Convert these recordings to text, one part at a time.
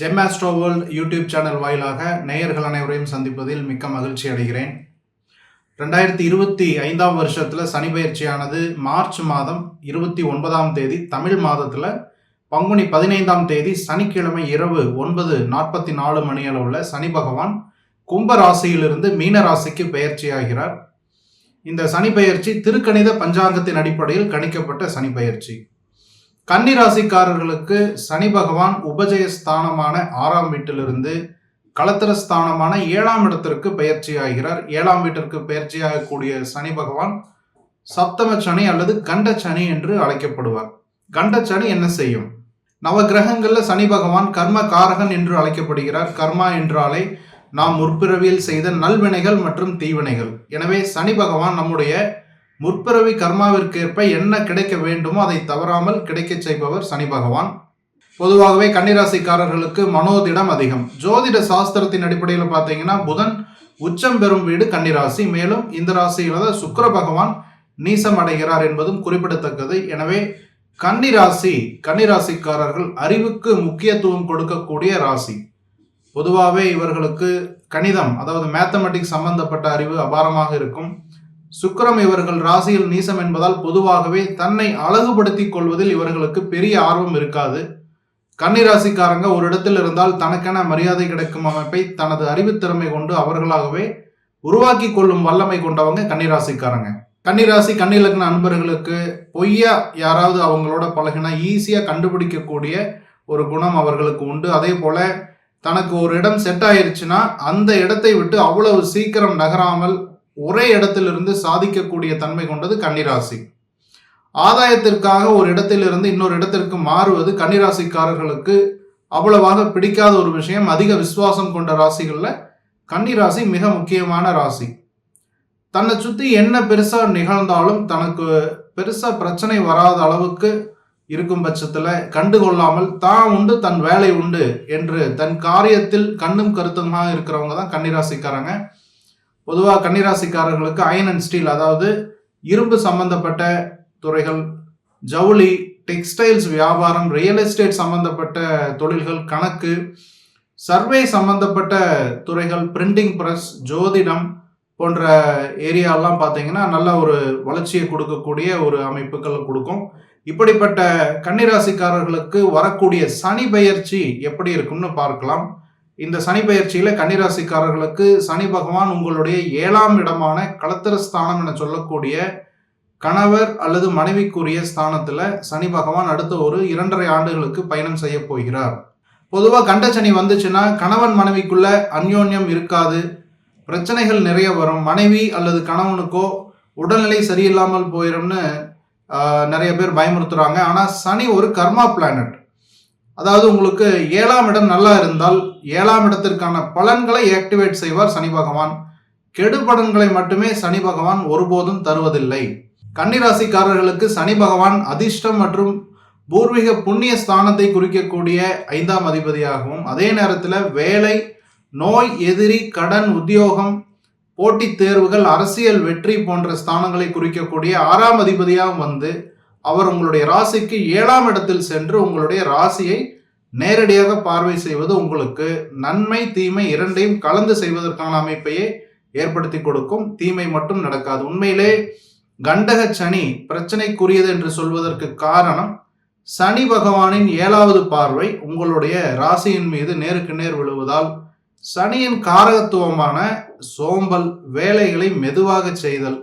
ஜெம்மாஸ்ட்ரோ world YouTube channel வாயிலாக நேயர்கள் அனைவரையும் சந்திப்பதில் மிக்க மகிழ்ச்சி அடைகிறேன். ரெண்டாயிரத்தி இருபத்தி ஐந்தாம் வருஷத்தில் சனி பயிற்சியானது மார்ச் மாதம் இருபத்தி ஒன்பதாம் தேதி தமிழ் மாதத்தில் பங்குனி பதினைந்தாம் தேதி சனிக்கிழமை இரவு ஒன்பது நாற்பத்தி நாலு மணி அளவில் சனி பகவான் கும்ப ராசியிலிருந்து மீன ராசிக்கு பயிற்சியாகிறார். இந்த சனி பயிற்சி திருக்கணித பஞ்சாங்கத்தின் அடிப்படையில் கணிக்கப்பட்ட சனி பயிற்சி. கன்னி ராசிக்காரர்களுக்கு சனி பகவான் உபஜய ஸ்தானமான ஆறாம் வீட்டிலிருந்து களத்திர ஸ்தானமான ஏழாம் இடத்திற்கு பயிற்சி ஆகிறார் ஏழாம் வீட்டிற்கு பயிற்சியாகக்கூடிய சனி பகவான் சப்தம சனி அல்லது கண்ட சனி என்று அழைக்கப்படுவார். கண்ட சனி என்ன செய்யும்? நவ கிரகங்கள்ல சனி பகவான் கர்ம காரகன் என்று அழைக்கப்படுகிறார். கர்மா என்றாலே நாம் முற்பிறவியில் செய்த நல்வினைகள் மற்றும் தீவினைகள். எனவே சனி பகவான் நம்முடைய முற்பிறவி கர்மாவிற்கேற்ப என்ன கிடைக்க வேண்டுமோ அதை தவறாமல் கிடைக்கச் செய்பவர் சனி பகவான். பொதுவாகவே கன்னிராசிக்காரர்களுக்கு மனோதிடம் அதிகம். ஜோதிட சாஸ்திரத்தின் அடிப்படையில் பார்த்தீங்கன்னா புதன் உச்சம் பெறும் வீடு கன்னிராசி. மேலும் இந்த ராசியில தான் சுக்கர பகவான் நீசம் அடைகிறார் என்பதும் குறிப்பிடத்தக்கது. எனவே கன்னிராசி கன்னிராசிக்காரர்கள் அறிவுக்கு முக்கியத்துவம் கொடுக்கக்கூடிய ராசி. பொதுவாகவே இவர்களுக்கு கணிதம் அதாவது மேத்தமெட்டிக்ஸ் சம்பந்தப்பட்ட அறிவு அபாரமாக இருக்கும். சுக்கரம் இவர்கள் ராசியில் நீசம் என்பதால் பொதுவாகவே தன்னை அழகுபடுத்திக் கொள்வதில் இவர்களுக்கு பெரிய ஆர்வம் இருக்காது. கன்னிராசிக்காரங்க ஒரு இடத்தில் இருந்தால் தனக்கென மரியாதை கிடைக்கும் அமைப்பை தனது அறிவுத்திறமை கொண்டு அவர்களாகவே உருவாக்கி கொள்ளும் வல்லமை கொண்டவங்க கன்னிராசிக்காரங்க. கன்னிராசி கன்னிலக்ன அன்பர்களுக்கு பொய்யா யாராவது அவங்களோட பழகினா ஈஸியாக கண்டுபிடிக்கக்கூடிய ஒரு குணம் அவர்களுக்கு உண்டு. அதே போல தனக்கு ஒரு இடம் செட் ஆயிருச்சுன்னா அந்த இடத்தை விட்டு அவ்வளவு சீக்கிரம் நகராமல் ஒரே இடத்திலிருந்து சாதிக்கக்கூடிய தன்மை கொண்டது கன்னிராசி. ஆதாயத்திற்காக ஒரு இடத்திலிருந்து இன்னொரு இடத்திற்கு மாறுவது கன்னிராசிக்காரர்களுக்கு அவ்வளவாக பிடிக்காத ஒரு விஷயம். அதிக விசுவாசம் கொண்ட ராசிகளில் கன்னிராசி மிக முக்கியமான ராசி. தன்னை சுற்றி என்ன பெருசாக நிகழ்ந்தாலும் தனக்கு பெருசாக பிரச்சனை வராத அளவுக்கு இருக்கும் பட்சத்தில் கண்டுகொள்ளாமல் தான் உண்டு தன் வேலை உண்டு என்று தன் காரியத்தில் கண்ணும் கருத்துமாக இருக்கிறவங்க தான் கன்னிராசிக்காரங்க. பொதுவாக கன்னிராசிக்காரர்களுக்கு அயன் அண்ட் ஸ்டீல் அதாவது இரும்பு சம்பந்தப்பட்ட துறைகள் ஜவுளி டெக்ஸ்டைல்ஸ் வியாபாரம் ரியல் எஸ்டேட் சம்பந்தப்பட்ட தொழில்கள் கணக்கு சர்வே சம்பந்தப்பட்ட துறைகள் பிரிண்டிங் ப்ரெஸ் ஜோதிடம் போன்ற ஏரியாலாம் பார்த்தீங்கன்னா நல்ல ஒரு வளர்ச்சியை கொடுக்கக்கூடிய ஒரு அமைப்புகள் கொடுக்கும். இப்படிப்பட்ட கன்னிராசிக்காரர்களுக்கு வரக்கூடிய சனி பயிற்சி எப்படி இருக்கும்னு பார்க்கலாம். இந்த சனி பயிற்சியில கன்னிராசிக்காரர்களுக்கு சனி பகவான் உங்களுடைய ஏழாம் இடமான களத்திரஸ்தானம் என சொல்லக்கூடிய கணவர் அல்லது மனைவிக்குரிய ஸ்தானத்துல சனி பகவான் அடுத்த ஒரு இரண்டரை ஆண்டுகளுக்கு பயணம் செய்ய போகிறார். பொதுவாக கண்ட சனி வந்துச்சுன்னா கணவன் மனைவிக்குள்ள அந்யோன்யம் இருக்காது. பிரச்சனைகள் நிறைய வரும். மனைவி அல்லது கணவனுக்கோ உடல்நிலை சரியில்லாமல் போயிடும்னு நிறைய பேர் பயமுறுத்துறாங்க. ஆனால் சனி ஒரு கர்மா பிளானட் அதாவது உங்களுக்கு ஏழாம் இடம் நல்லா இருந்தால் ஏழாம் இடத்திற்கான பலன்களை ஆக்டிவேட் செய்வார் சனி பகவான். கெடுபடன்களை மட்டுமே சனி பகவான் ஒருபோதும் தருவதில்லை. கன்னிராசிக்காரர்களுக்கு சனி பகவான் அதிர்ஷ்டம் மற்றும் பூர்வீக புண்ணிய ஸ்தானத்தை குறிக்கக்கூடிய ஐந்தாம் அதிபதியாகவும் அதே நேரத்தில் வேலை நோய் எதிரி கடன் உத்தியோகம் போட்டித் தேர்வுகள் அரசியல் வெற்றி போன்ற ஸ்தானங்களை குறிக்கக்கூடிய ஆறாம் அதிபதியாகவும் வந்து அவர் உங்களுடைய ராசிக்கு ஏழாம் இடத்தில் சென்று உங்களுடைய ராசியை நேரடியாக பார்வை செய்வது உங்களுக்கு நன்மை தீமை இரண்டையும் கலந்து செய்வதற்கான அமைப்பையே ஏற்படுத்தி கொடுக்கும். தீமை மட்டும் நடக்காது. உண்மையிலே கண்டக சனி பிரச்சனைக்குரியது என்று சொல்வதற்கு காரணம் சனி பகவானின் ஏழாவது பார்வை உங்களுடைய ராசியின் மீது நேருக்கு நேர் விழுவதால் சனியின் காரகத்துவமான சோம்பல் வேலைகளை மெதுவாக செய்தல்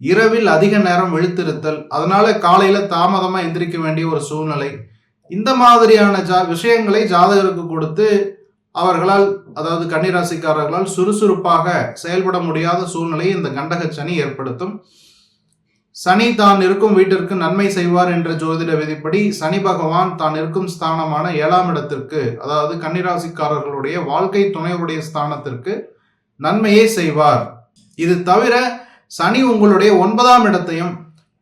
இரவில் அதிக நேரம் விழித்திருத்தல் அதனால காலையில தாமதமா எந்திரிக்க வேண்டிய ஒரு சூழ்நிலை. இந்த மாதிரியான ஜா விஷயங்களை ஜாதகருக்கு கொடுத்து அவர்களால் அதாவது கன்னிராசிக்காரர்களால் சுறுசுறுப்பாக செயல்பட முடியாத சூழ்நிலையை இந்த கண்டக சனி ஏற்படுத்தும். சனி தான் இருக்கும் வீட்டிற்கு நன்மை செய்வார் என்ற ஜோதிட விதிப்படி சனி பகவான் தான் இருக்கும் ஸ்தானமான ஏழாம் இடத்திற்கு அதாவது கன்னிராசிக்காரர்களுடைய வாழ்க்கை துணையுடைய ஸ்தானத்திற்கு நன்மையே செய்வார். இது தவிர சனி உங்களுடைய ஒன்பதாம் இடத்தையும்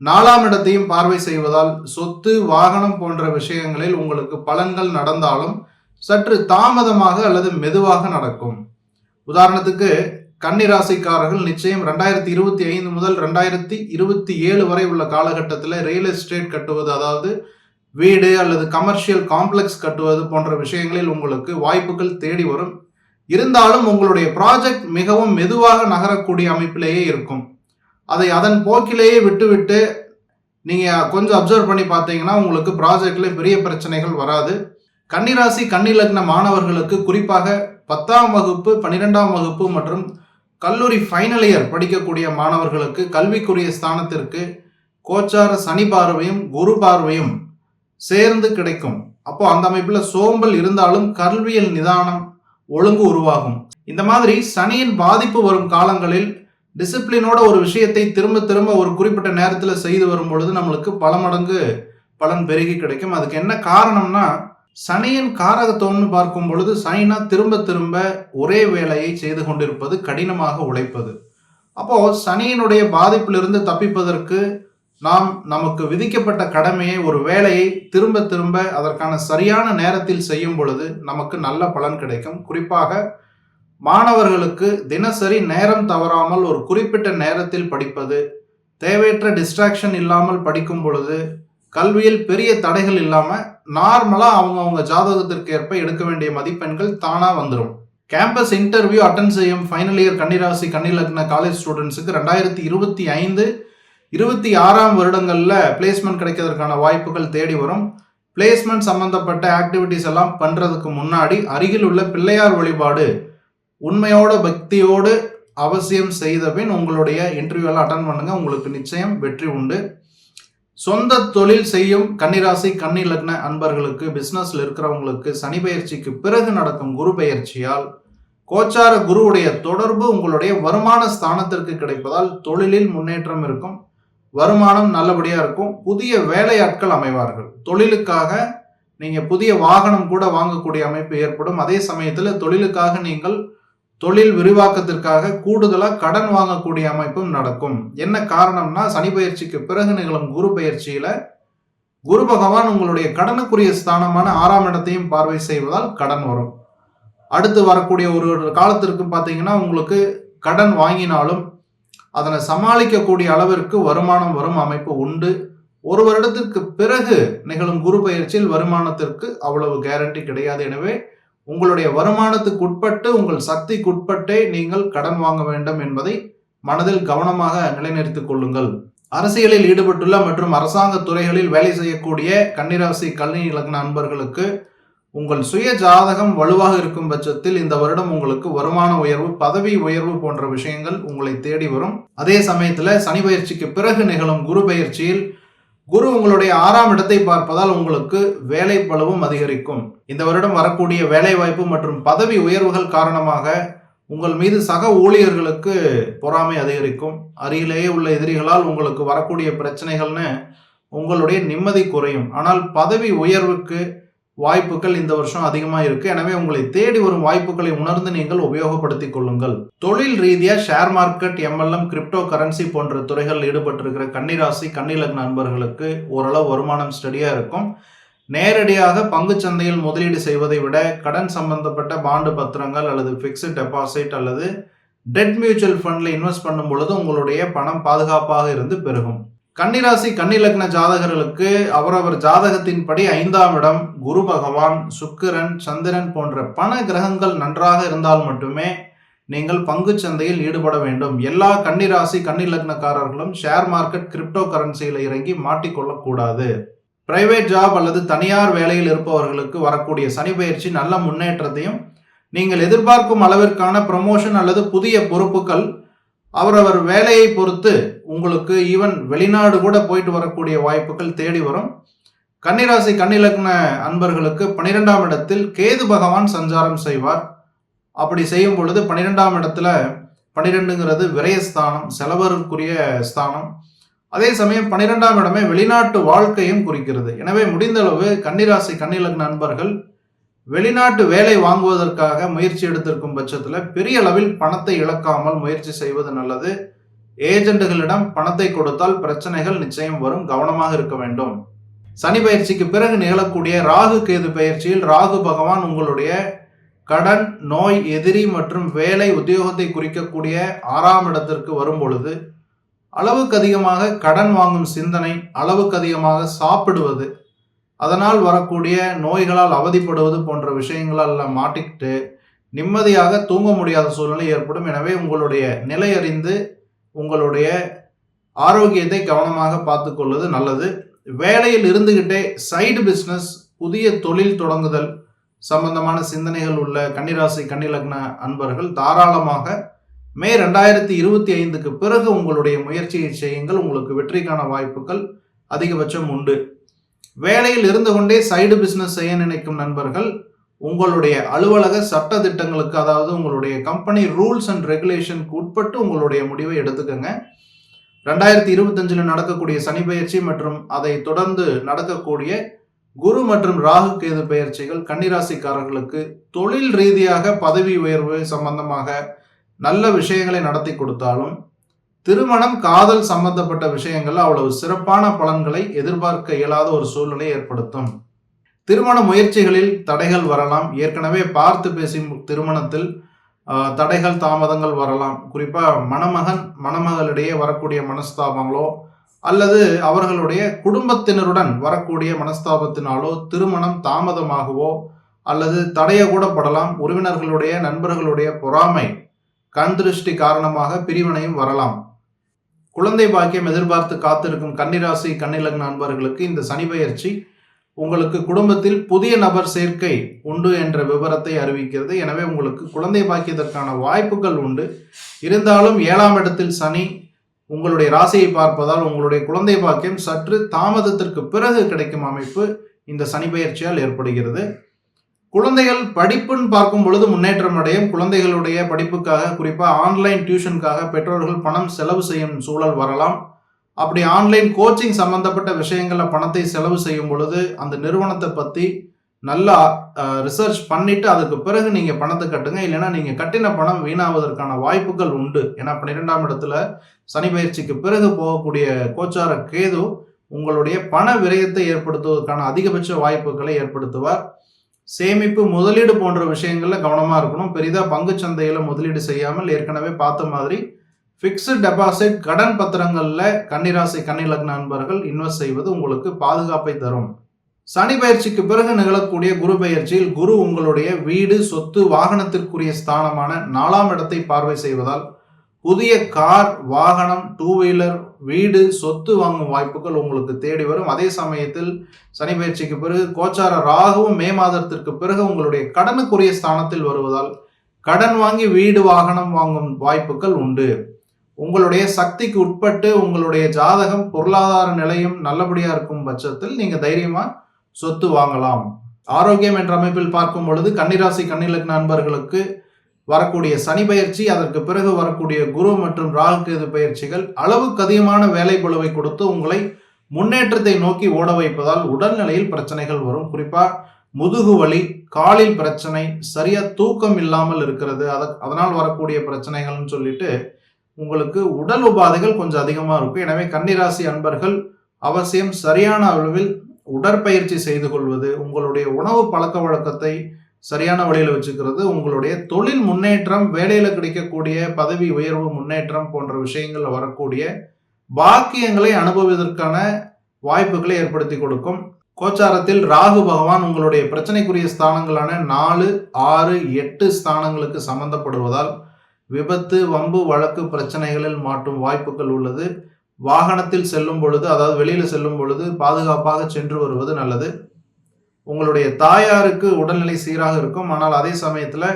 நாலாம் இடத்தையும் பார்வை செய்வதால் சொத்து வாகனம் போன்ற விஷயங்களில் உங்களுக்கு பலன்கள் நடந்தாலும் சற்று தாமதமாக அல்லது மெதுவாக நடக்கும். உதாரணத்துக்கு கன்னிராசிக்காரர்கள் நிச்சயம் ரெண்டாயிரத்தி இருபத்தி ஐந்து முதல் ரெண்டாயிரத்தி இருபத்தி ஏழு வரை உள்ள காலகட்டத்தில் ரியல் எஸ்டேட் கட்டுவது அதாவது வீடு அல்லது கமர்ஷியல் காம்ப்ளெக்ஸ் கட்டுவது போன்ற விஷயங்களில் உங்களுக்கு வாய்ப்புகள் தேடி வரும். இருந்தாலும் உங்களுடைய ப்ராஜெக்ட் மிகவும் மெதுவாக நகரக்கூடிய அமைப்பிலேயே இருக்கும். அதை அதன் போக்கிலேயே விட்டுவிட்டு நீங்கள் கொஞ்சம் அப்சர்வ் பண்ணி பார்த்தீங்கன்னா உங்களுக்கு ப்ராஜெக்டில் பெரிய பிரச்சனைகள் வராது. கன்னிராசி கன்னிலக்ன மாணவர்களுக்கு குறிப்பாக பத்தாம் வகுப்பு பன்னிரெண்டாம் வகுப்பு மற்றும் கல்லூரி ஃபைனல் இயர் படிக்கக்கூடிய மாணவர்களுக்கு கல்விக்குரிய ஸ்தானத்திற்கு கோச்சார சனி பார்வையும் குரு பார்வையும் சேர்ந்து கிடைக்கும். அப்போ அந்த அமைப்பில் சோம்பல் இருந்தாலும் கல்வியல் நிதானம் ஒழுங்கு உருவாகும். இந்த மாதிரி சனியின் பாதிப்பு வரும் காலங்களில் டிசிப்ளினோட ஒரு விஷயத்தை திரும்ப திரும்ப ஒரு குறிப்பிட்ட நேரத்தில் செய்து வரும் பொழுது நம்மளுக்கு பல மடங்கு பலன் பெருகி கிடைக்கும். அதுக்கு என்ன காரணம்னா சனியின் காரகத்துவம்னு பார்க்கும் பொழுது சனினா திரும்ப திரும்ப ஒரே வேலையை செய்து கொண்டிருப்பது கடினமாக உழைப்பது. அப்போ சனியினுடைய பாதிப்பிலிருந்து தப்பிப்பதற்கு நாம் நமக்கு விதிக்கப்பட்ட கடமையை ஒரு வேலையை திரும்ப திரும்ப அதற்கான சரியான நேரத்தில் செய்யும் பொழுது நமக்கு நல்ல பலன் கிடைக்கும். குறிப்பாக மாணவர்களுக்கு தினசரி நேரம் தவறாமல் ஒரு குறிப்பிட்ட நேரத்தில் படிப்பது தேவையற்ற டிஸ்ட்ராக்ஷன் இல்லாமல் படிக்கும் பொழுது கல்வியில் பெரிய தடைகள் இல்லாமல் நார்மலாக அவங்க அவங்க ஜாதகத்திற்கு ஏற்ப எடுக்க வேண்டிய மதிப்பெண்கள் தானாக வந்துடும் கேம்பஸ் இன்டர்வியூ அட்டன் செய்யும் ஃபைனல் இயர் கன்னிராசி கன்னிலக்ன காலேஜ் ஸ்டூடெண்ட்ஸுக்கு ரெண்டாயிரத்தி இருபத்தி ஐந்து இருபத்தி ஆறாம் வருடங்களில் பிளேஸ்மெண்ட் கிடைக்கிறதுக்கான வாய்ப்புகள் தேடி வரும். பிளேஸ்மெண்ட் சம்மந்தப்பட்ட ஆக்டிவிட்டிஸ் எல்லாம் பண்ணுறதுக்கு முன்னாடி அருகில் உள்ள பிள்ளையார் வழிபாடு உண்மையோட பக்தியோடு அவசியம் செய்த பின் உங்களுடைய இன்டர்வியூலாம் அட்டன் பண்ணுங்க. உங்களுக்கு நிச்சயம் வெற்றி உண்டு. சொந்த தொழில் செய்யும் கன்னிராசி கன்னி லக்ன அன்பர்களுக்கு பிஸ்னஸில் இருக்கிறவங்களுக்கு சனி பயிற்சிக்கு பிறகு நடக்கும் குரு பயிற்சியால் கோச்சார குருவுடைய தொடர்பு உங்களுடைய வருமான ஸ்தானத்திற்கு கிடைப்பதால் தொழிலில் முன்னேற்றம் இருக்கும். வருமானம் நல்லபடியாக இருக்கும். புதிய வேலையாட்கள் அமைவார்கள். தொழிலுக்காக நீங்கள் புதிய வாகனம் கூட வாங்கக்கூடிய அமைப்பு ஏற்படும். அதே சமயத்தில் தொழிலுக்காக நீங்கள் தொழில் விரிவாக்கத்திற்காக கூடுதலாக கடன் வாங்கக்கூடிய அமைப்பும் நடக்கும். என்ன காரணம்னா சனி பயிற்சிக்கு பிறகு நிகழும் குரு பயிற்சியில குரு பகவான் உங்களுடைய கடனுக்குரிய ஸ்தானமான ஆறாம் இடத்தையும் பார்வை செய்வதால் கடன் வரும். அடுத்து வரக்கூடிய ஒரு காலத்திற்கு பார்த்தீங்கன்னா உங்களுக்கு கடன் வாங்கினாலும் அதனை சமாளிக்கக்கூடிய அளவிற்கு வருமானம் வரும் அமைப்பு உண்டு. ஒரு வருடத்திற்கு பிறகு நிகழும் குரு பயிற்சியில் வருமானத்திற்கு அவ்வளவு கேரண்டி கிடையாது. எனவே உங்களுடைய வருமானத்துக்கு உட்பட்டு உங்கள் சக்திக்கு உட்பட்டே நீங்கள் கடன் வாங்க வேண்டும் என்பதை மனதில் கவனமாக நிலைநிறுத்திக் கொள்ளுங்கள். அரசியலில் ஈடுபட்டுள்ள மற்றும் அரசாங்க துறைகளில் வேலை செய்யக்கூடிய கன்னிராசி கல்வி இலக்கண நண்பர்களுக்கு உங்கள் சுய ஜாதகம் வலுவாக இருக்கும் பட்சத்தில் இந்த வருடம் உங்களுக்கு வருமான உயர்வு பதவி உயர்வு போன்ற விஷயங்கள் உங்களை தேடி வரும். அதே சமயத்தில் சனி பயிற்சிக்கு பிறகு நிகழும் குரு பயிற்சியில் குரு உங்களுடைய ஆறாம் இடத்தை பார்ப்பதால் உங்களுக்கு வேலை பலவும் அதிகரிக்கும். இந்த வருடம் வரக்கூடிய வேலைவாய்ப்பு மற்றும் பதவி உயர்வுகள் காரணமாக உங்கள் மீது சக ஊழியர்களுக்கு பொறாமை அதிகரிக்கும். அருகிலேயே உள்ள எதிரிகளால் உங்களுக்கு வரக்கூடிய பிரச்சனைகள்னு உங்களுடைய நிம்மதி குறையும். ஆனால் பதவி உயர்வுக்கு வாய்ப்புகள் இந்த வருஷம் அதிகமாக இருக்கு. எனவே உங்களை தேடி வரும் வாய்ப்புகளை உணர்ந்து நீங்கள் உபயோகப்படுத்திக் கொள்ளுங்கள். தொழில் ரீதியாக share market MLM crypto currency போன்ற துறைகளில் ஈடுபட்டிருக்கிற கன்னிராசி கன்னிலக் நண்பர்களுக்கு ஓரளவு வருமானம் ஸ்டடியாக இருக்கும். நேரடியாக பங்கு சந்தையில் முதலீடு செய்வதை விட கடன் சம்பந்தப்பட்ட பாண்டு பத்திரங்கள் அல்லது ஃபிக்ஸட் டெபாசிட் அல்லது டெட் மியூச்சுவல் ஃபண்டில் இன்வெஸ்ட் பண்ணும் பொழுது உங்களுடைய பணம் பாதுகாப்பாக இருந்து பெருகும். கன்னிராசி கன்னிலக்ன ஜாதகர்களுக்கு அவரவர் ஜாதகத்தின்படி ஐந்தாம் இடம் குரு பகவான் சுக்கிரன் சந்திரன் போன்ற பண கிரகங்கள் நன்றாக இருந்தால் மட்டுமே நீங்கள் பங்கு சந்தையில் ஈடுபட வேண்டும். எல்லா கன்னிராசி கன்னிலக்னக்காரர்களும் ஷேர் மார்க்கெட் கிரிப்டோ கரன்சியில் இறங்கி மாட்டிக்கொள்ளக்கூடாது பிரைவேட் ஜாப் அல்லது தனியார் வேலையில் இருப்பவர்களுக்கு வரக்கூடிய சனி பயிற்சி நல்ல முன்னேற்றத்தையும் நீங்கள் எதிர்பார்க்கும் அளவிற்கான ப்ரமோஷன் அல்லது புதிய பொறுப்புகள் அவரவர் வேலையை பொறுத்து உங்களுக்கு ஈவன் வெளிநாடு கூட போயிட்டு வரக்கூடிய வாய்ப்புகள் தேடி வரும். கன்னிராசி கன்னிலக்ன அன்பர்களுக்கு பனிரெண்டாம் இடத்தில் கேது பகவான் சஞ்சாரம் செய்வார். அப்படி செய்யும் பொழுது பன்னிரெண்டாம் இடத்துல பனிரெண்டுங்கிறது விரயஸ்தானம் செலவருக்குரிய ஸ்தானம். அதே சமயம் பன்னிரெண்டாம் இடமே வெளிநாட்டு வாழ்க்கையும் குறிக்கிறது. எனவே முடிந்தளவு கன்னிராசி கன்னிலக்ன நண்பர்கள் வெளிநாட்டு வேலை வாங்குவதற்காக முயற்சி எடுத்திருக்கும் பட்சத்தில் பெரிய அளவில் பணத்தை இழக்காமல் முயற்சி செய்வது நல்லது. ஏஜெண்டுகளிடம் பணத்தை கொடுத்தால் பிரச்சனைகள் நிச்சயம் வரும். கவனமாக இருக்க வேண்டும். சனி பயிற்சிக்கு பிறகு நிகழக்கூடிய ராகு கேது பயிற்சியில் ராகு பகவான் உங்களுடைய கடன் நோய் எதிரி மற்றும் வேலை உத்தியோகத்தை குறிக்கக்கூடிய ஆறாம் இடத்திற்கு வரும் பொழுது அளவுக்கு அதிகமாக கடன் வாங்கும் சிந்தனை அளவுக்கு அதிகமாக சாப்பிடுவது அதனால் வரக்கூடிய நோய்களால் அவதிப்படுவது போன்ற விஷயங்களால் மாட்டிக்கிட்டு நிம்மதியாக தூங்க முடியாத சூழ்நிலை ஏற்படும். எனவே உங்களுடைய நிலை அறிந்து உங்களுடைய ஆரோக்கியத்தை கவனமாக பார்த்துக்கொள்வது நல்லது. வேலையில் இருந்துகிட்டே சைடு பிஸ்னஸ் புதிய தொழில் தொடங்குதல் சம்பந்தமான சிந்தனைகள் உள்ள கன்னிராசி கன்னிலக்ன அன்பர்கள் தாராளமாக மே ரெண்டாயிரத்தி இருபத்தி ஐந்துக்கு பிறகு உங்களுடைய முயற்சியை செய்யுங்கள் உங்களுக்கு வெற்றிக்கான வாய்ப்புகள் அதிகபட்சம் உண்டு. வேலையில் இருந்து கொண்டே சைடு பிஸ்னஸ் செய்ய நினைக்கும் நண்பர்கள் உங்களுடைய அலுவலக சட்ட திட்டங்களுக்கு அதாவது உங்களுடைய கம்பெனி ரூல்ஸ் அண்ட் ரெகுலேஷனுக்கு உட்பட்டு உங்களுடைய முடிவை எடுத்துக்கோங்க. ரெண்டாயிரத்தி இருபத்தஞ்சில் நடக்கக்கூடிய சனி பயிற்சி மற்றும் அதை தொடர்ந்து நடக்கக்கூடிய குரு மற்றும் ராகு கேது பயிற்சிகள் கன்னிராசிக்காரர்களுக்கு தொழில் ரீதியாக பதவி உயர்வு சம்பந்தமாக நல்ல விஷயங்களை நடத்தி கொடுத்தாலும் திருமணம் காதல் சம்பந்தப்பட்ட விஷயங்கள் அவ்வளவு சிறப்பான பலன்களை எதிர்பார்க்க இயலாத ஒரு சூழ்நிலை ஏற்படுத்தும். திருமண முயற்சிகளில் தடைகள் வரலாம். ஏற்கனவே பார்த்து பேசி திருமணத்தில் தடைகள் தாமதங்கள் வரலாம். குறிப்பாக மணமகன் மணமகளிடையே வரக்கூடிய மனஸ்தாபங்களோ அல்லது அவர்களுடைய குடும்பத்தினருடன் வரக்கூடிய மனஸ்தாபத்தினாலோ திருமணம் தாமதமாகவோ அல்லது தடைய கூட படலாம் உறவினர்களுடைய நண்பர்களுடைய பொறாமை கண் திருஷ்டி காரணமாக பிரிவினையும் வரலாம். குழந்தை பாக்கியம் எதிர்பார்த்து காத்திருக்கும் கன்னிராசி கன்னிலக்ன நண்பர்களுக்கு இந்த சனி பயிற்சி உங்களுக்கு குடும்பத்தில் புதிய நபர் சேர்க்கை உண்டு என்ற விவரத்தை அறிவிக்கிறது. எனவே உங்களுக்கு குழந்தை பாக்கியதற்கான வாய்ப்புகள் உண்டு. இருந்தாலும் ஏழாம் இடத்தில் சனி உங்களுடைய ராசியை பார்ப்பதால் உங்களுடைய குழந்தை பாக்கியம் சற்று தாமதத்திற்கு பிறகு கிடைக்கும் அமைப்பு இந்த சனி பயிற்சியால் ஏற்படுகிறது. குழந்தைகள் படிப்புன்னு பார்க்கும் பொழுது முன்னேற்றம் அடையும். குழந்தைகளுடைய படிப்புக்காக குறிப்பாக ஆன்லைன் டியூஷனுக்காக பெற்றோர்கள் பணம் செலவு செய்யும் சூழல் வரலாம். அப்படி ஆன்லைன் கோச்சிங் சம்மந்தப்பட்ட விஷயங்களில் பணத்தை செலவு செய்யும் பொழுது அந்த நிறுவனத்தை பற்றி நல்லா ரிசர்ச் பண்ணிட்டு அதுக்கு பிறகு நீங்கள் பணத்தை கட்டுங்க. இல்லைன்னா நீங்கள் கட்டின பணம் வீணாவதற்கான வாய்ப்புகள் உண்டு. ஏன்னா பன்னிரெண்டாம் இடத்துல சனி பயிற்சிக்கு பிறகு போகக்கூடிய கோச்சார கேது உங்களுடைய பண விரயத்தை ஏற்படுத்துவதற்கான அதிகபட்ச வாய்ப்புகளை ஏற்படுத்துவார். சேமிப்பு முதலீடு போன்ற விஷயங்களில் கவனமாக இருக்கணும். பெரிதாக பங்கு சந்தையில் முதலீடு செய்யாமல் ஏற்கனவே பார்த்த மாதிரி ஃபிக்ஸ்டு டெபாசிட் கடன் பத்திரங்களில் கன்னிராசி கன்னிலக்ன நண்பர்கள் இன்வெஸ்ட் செய்வது உங்களுக்கு பாதுகாப்பை தரும். சனி பயிற்சிக்கு பிறகு நிகழக்கூடிய குரு பயிற்சியில் குரு உங்களுடைய வீடு சொத்து வாகனத்திற்குரிய ஸ்தானமான நாலாம் இடத்தை பார்வை செய்வதால் புதிய கார் வாகனம் டூ வீலர் வீடு சொத்து வாங்கும் வாய்ப்புகள் உங்களுக்கு தேடி வரும். அதே சமயத்தில் சனி பயிற்சிக்கு பிறகு கோச்சார ராகுவும் மே மாதத்திற்கு பிறகு உங்களுடைய கடனுக்குரிய ஸ்தானத்தில் வருவதால் கடன் வாங்கி வீடு வாகனம் வாங்கும் வாய்ப்புகள் உண்டு. உங்களுடைய சக்திக்கு உட்பட்டு உங்களுடைய ஜாதகம் பொருளாதார நிலையும் நல்லபடியாக இருக்கும் பட்சத்தில் நீங்கள் தைரியமாக சொத்து வாங்கலாம். ஆரோக்கியம் என்ற அமைப்பில் பார்க்கும் பொழுது கன்னிராசி கன்னிலக் நண்பர்களுக்கு வரக்கூடிய சனி பயிற்சி அதற்கு பிறகு வரக்கூடிய குரு மற்றும் ராகு கேது பயிற்சிகள் அளவுக்கு அதிகமான வேலை பழுவை கொடுத்து உங்களை முன்னேற்றத்தை நோக்கி ஓட வைப்பதால் உடல்நிலையில் பிரச்சனைகள் வரும். குறிப்பாக முதுகு வலி காலில் பிரச்சனை சரியா தூக்கம் இல்லாமல் இருக்கிறது. அதனால் வரக்கூடிய பிரச்சனைகள்னு சொல்லிட்டு உங்களுக்கு உடல் உபாதைகள் கொஞ்சம் அதிகமாக இருக்கும். எனவே கன்னிராசி அன்பர்கள் அவசியம் சரியான அளவில் உடற்பயிற்சி செய்து கொள்வது உங்களுடைய உணவு பழக்க வழக்கத்தை சரியான வழியில் வச்சுக்கிறது உங்களுடைய தொழில் முன்னேற்றம் வேலையில் கிடைக்கக்கூடிய பதவி உயர்வு முன்னேற்றம் போன்ற விஷயங்களில் வரக்கூடிய பாக்கியங்களை அனுபவிப்பதற்கான வாய்ப்புகளை ஏற்படுத்தி கொடுக்கும். கோச்சாரத்தில் ராகு பகவான் உங்களுடைய பிரச்சனைக்குரிய ஸ்தானங்களான நாலு ஆறு எட்டு ஸ்தானங்களுக்கு சம்பந்தப்படுவதால் விபத்து வம்பு வழக்கு பிரச்சனைகளில் மாட்டும் வாய்ப்புகள் உள்ளது. வாகனத்தில் செல்லும் பொழுது அதாவது வெளியில் செல்லும் பொழுது பாதுகாப்பாக சென்று வருவது நல்லது. உங்களுடைய தாயாருக்கு உடல்நிலை சீராக இருக்கும். ஆனால் அதே சமயத்தில்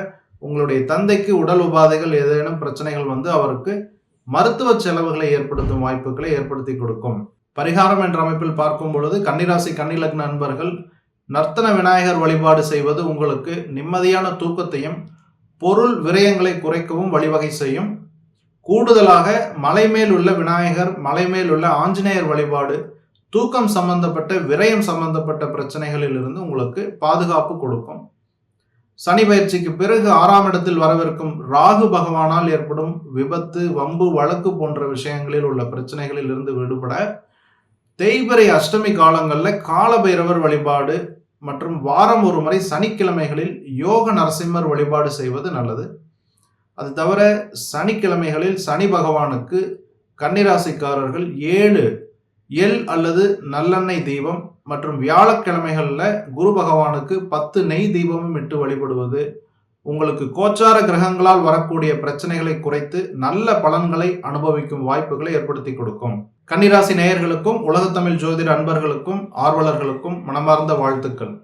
உங்களுடைய தந்தைக்கு உடல் உபாதைகள் ஏதேனும் பிரச்சனைகள் வந்து அவருக்கு மருத்துவ செலவுகளை ஏற்படுத்தும் வாய்ப்புகளை ஏற்படுத்தி கொடுக்கும். பரிகாரம் என்ற அமைப்பில் பார்க்கும் பொழுது கன்னிராசி கன்னிலக்ன நண்பர்கள் நர்த்தன விநாயகர் வழிபாடு செய்வது உங்களுக்கு நிம்மதியான தூக்கத்தையும் பொருள் விரயங்களை குறைக்கவும் வழிவகை செய்யும். கூடுதலாக மலை மேல் உள்ள விநாயகர் மலை மேல் உள்ள ஆஞ்சநேயர் வழிபாடு தூக்கம் சம்பந்தப்பட்ட விரயம் சம்பந்தப்பட்ட பிரச்சனைகளில் இருந்து உங்களுக்கு பாதுகாப்பு கொடுக்கும். சனி பயிற்சிக்கு பிறகு ஆறாம் இடத்தில் வரவிருக்கும் ராகு பகவானால் ஏற்படும் விபத்து வம்பு வழக்கு போன்ற விஷயங்களில் உள்ள பிரச்சனைகளில் இருந்து விடுபட தேய்பிரை அஷ்டமி காலங்களில் காலபைரவர் வழிபாடு மற்றும் வாரம் ஒரு முறை சனிக்கிழமைகளில் யோக நரசிம்மர் வழிபாடு செய்வது நல்லது. அது தவிர சனிக்கிழமைகளில் சனி பகவானுக்கு கன்னிராசிக்காரர்கள் ஏழு எல் அல்லது நல்லெண்ணெய் தீபம் மற்றும் வியாழக்கிழமைகளில் குரு பகவானுக்கு பத்து நெய் தீபமும் இட்டு வழிபடுவது உங்களுக்கு கோச்சார கிரகங்களால் வரக்கூடிய பிரச்சனைகளை குறைத்து நல்ல பலன்களை அனுபவிக்கும் வாய்ப்புகளை ஏற்படுத்தி கொடுக்கும். கன்னிராசி நேயர்களுக்கும் உலகத்தமிழ் ஜோதிட அன்பர்களுக்கும் ஆர்வலர்களுக்கும் மனமார்ந்த வாழ்த்துக்கள்.